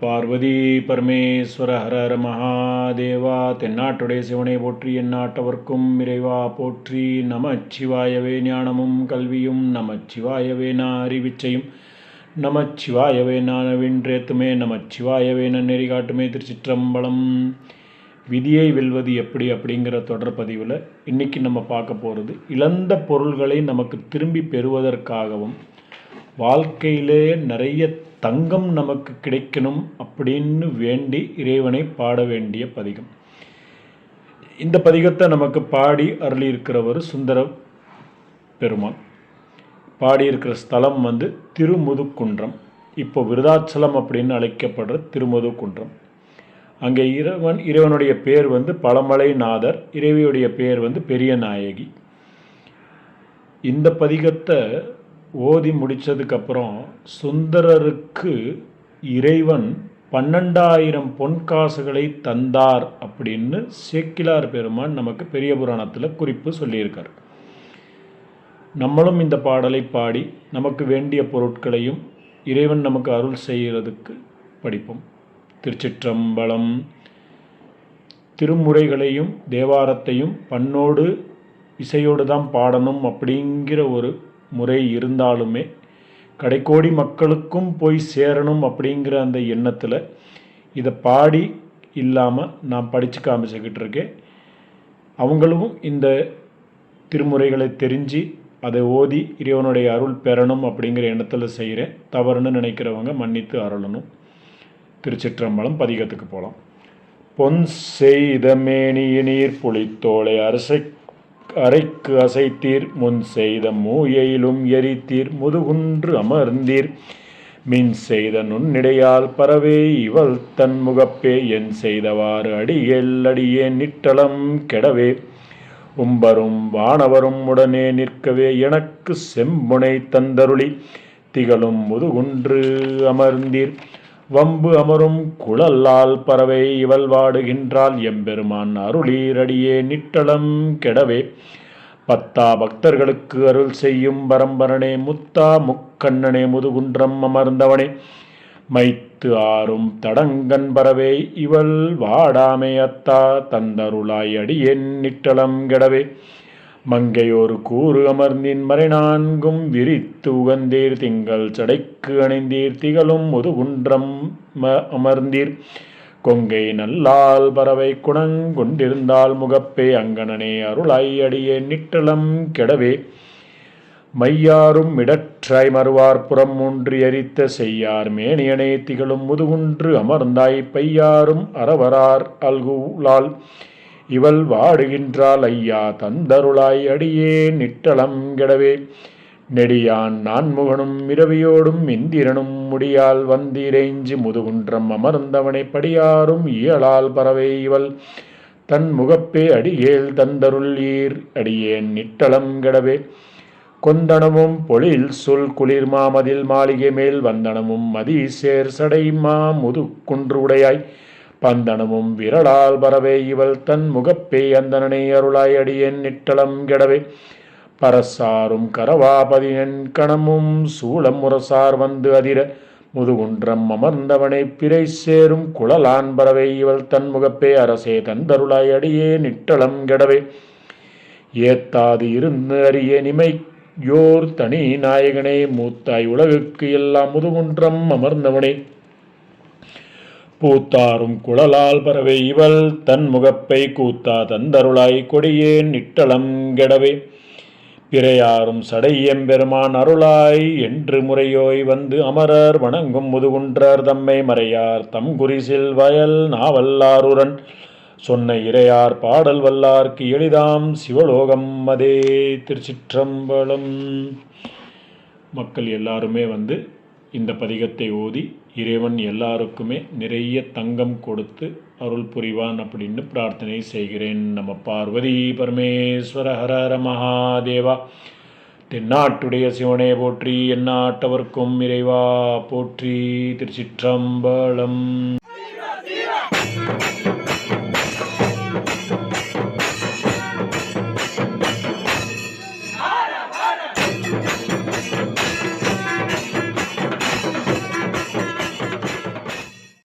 பார்வதி பரமேஸ்வர ஹர ஹர மகாதேவா தென்னாட்டுடைய சிவனை போற்றி எந்நாட்டவர்க்கும் இறைவா போற்றி. நமச்சிவாயவே ஞானமும் கல்வியும் நமச்சிவாயவே நான் அறிவிச்சையும் நமச்சிவாயவே நான் வின்றேத்துமே நமச்சிவாயவே நன்னெறி நெறிகாட்டுமே திருச்சிற்றம்பலம். விதியை வெல்வது எப்படி அப்படிங்கிற தொடர் பதிவில் இன்றைக்கி நம்ம பார்க்க போகிறது இழந்த பொருள்களை நமக்கு திரும்பி பெறுவதற்காகவும் வாழ்க்கையிலே நிறைய தங்கம் நமக்கு கிடைக்கணும் அப்படின்னு வேண்டி இறைவனை பாட வேண்டிய பதிகம். இந்த பதிகத்தை நமக்கு பாடி அருளியிருக்கிறவர் சுந்தர பெருமான் பாடியிருக்கிற ஸ்தலம் வந்து திருமுதுக்குன்றம் இப்போ விருதாச்சலம் அப்படின்னு அழைக்கப்படுற திருமுதுக்குன்றம் அங்கே இறைவன் இறைவனுடைய பேர் வந்து பழமலைநாதர் இறைவியுடைய பேர் வந்து பெரிய நாயகி இந்த பதிகத்தை ஓதி முடித்ததுக்கப்புறம் சுந்தரருக்கு இறைவன் பன்னெண்டாயிரம் பொன்காசுகளை தந்தார் அப்படின்னு சேக்கிலார் பெருமான் நமக்கு பெரிய புராணத்தில் குறிப்பு சொல்லியிருக்கார். நம்மளும் இந்த பாடலை பாடி நமக்கு வேண்டிய பொருட்களையும் இறைவன் நமக்கு அருள் செய்கிறதுக்கு படிப்போம். திருச்சிற்றம்பலம் திருமுறைகளையும் தேவாரத்தையும் பண்ணோடு இசையோடு தான் பாடணும் அப்படிங்கிற ஒரு முறை இருந்தாலுமே கடைக்கோடி மக்களுக்கும் போய் சேரணும் அப்படிங்கிற அந்த எண்ணத்தில் இதை பாடி இல்லாமல் நான் படித்து காமிச்சுக்கிட்டு இருக்கேன். அவங்களும் இந்த திருமுறைகளை தெரிஞ்சு அதை ஓதி இறைவனுடைய அருள் பெறணும் அப்படிங்கிற எண்ணத்தில் செய்கிறேன் தவறுன்னு நினைக்கிறவங்க மன்னித்து அருளணும். திருச்சிற்றம்பலம் பதிகத்துக்கு போகலாம் பொன் செய்த மேனிய நீர் புளித்தோலை அரசை அரைக்கு அசைத்தீர் முன் செய்த மூயையிலும் எரித்தீர் முதுகுன்று அமர்ந்தீர். மின் செய்த நுண்ணிடையால் பரவே இவள் தன் முகப்பே என் செய்தவாறு அடியேல் அடியே நிற்றளம் கெடவே. உம்பரும் வானவரும் உடனே நிற்கவே எனக்கு செம்புனை தந்தருளி. திகழும் முதுகுன்று அமர்ந்தீர். வம்பு அமரும் குழல்லால் பறவை இவள் வாடுகின்றாள். எம்பெருமான் அருளீரடியே நிட்டளம் கெடவே. பத்தா பக்தர்களுக்கு அருள் செய்யும் பரம்பரனே முத்தா முக்கண்ணனே முதுகுன்றம் அமர்ந்தவனே. மைத்து ஆறும் தடங்கன் பறவை இவள் வாடாமே அத்தா தந்தருளாய் அடியேன் நிட்டளம் கெடவே. மங்கையோரு கூறு அமர்ந்தின் மறை நான்கும் விரித்து உகந்தீர் திங்கள் சடைக்கு அணிந்தீர் திகழும் முதுகுன்றம் அமர்ந்தீர். கொங்கை நல்லால் பறவை குணங்கொண்டிருந்தால் முகப்பே அங்கனனே அருளாய் அடியே நிட்டளம் கெடவே. மையாரும் இடற்றாய் மறுவார் புறம் ஒன்று எரித்த செய்யார் மேனியனை திகழும் முதுகுன்று அமர்ந்தாய். பையாரும் அறவரார் அல்குலால் இவள் வாடுகின்றாள் ஐயா தந்தருளாய் அடியே நிட்டளம் கெடவே. நெடியான் நான்முகனும் இரவியோடும் இந்திரனும் முடியால் வந்திரைஞ்சு முதுகுன்றம் அமர்ந்தவனை படியாரும் இயலால் பறவை இவள். தன் முகப்பே அடியேல் தந்தருள் ஈர் அடியேன் நிட்டளம் கெடவே. கொந்தனமும் பொழில் சொல் குளிர் மாமதில் மாளிகை மேல் வந்தனமும் மதி சேர் சடை மா முதுக்குன்று உடையாய். பந்தனமும் விரலால் பரவே இவள் தன் முகப்பே அந்தனனை அருளாய் அடியேன் நிட்டளம் கெடவே. பரசாரும் கரவாபதியன் கணமும் சூளம் முரசார் வந்து அதிர முதுகுன்றம் அமர்ந்தவனை பிறை சேரும் குழலான் பறவை இவள் தன் முகப்பே அரசே தந்தருளாய் அடியே நிட்டளம் கெடவே. ஏத்தாது இருந்து அறிய நிமை யோர் தனி நாயகனே மூத்தாய் உலகுக்கு எல்லாம் முதுகுன்றம் அமர்ந்தவனே. பூத்தாரும் குழலால் பறவை இவள் தன் முகப்பை கூத்தா தந்தருளாய் கொடியேன் நிட்டளம் கெடவே. பிறையாரும் சடையெம்பெருமான் அருளாய் என்று முறையோய் வந்து அமரர் வணங்கும் முதுகுன்றர் தம்மை மறையார் தம் குறிசில் வயல் நாவல்லாருடன் சொன்ன இறையார் பாடல் வல்லார்க்கு எளிதாம் சிவலோகம் அதே திருச்சிற்றம்பலம். மக்கள் எல்லாருமே வந்து இந்த பதிகத்தை ஓதி இறைவன் எல்லாருக்குமே நிறைய தங்கம் கொடுத்து அருள் புரிவான் அப்படின்னு பிரார்த்தனை செய்கிறேன். நம்ம பார்வதி பரமேஸ்வர ஹர மகாதேவா. தென்னாட்டுடைய சிவனே போற்றி எந்நாட்டவர்க்கும் இறைவா போற்றி. திருச்சிற்றம்பலம்.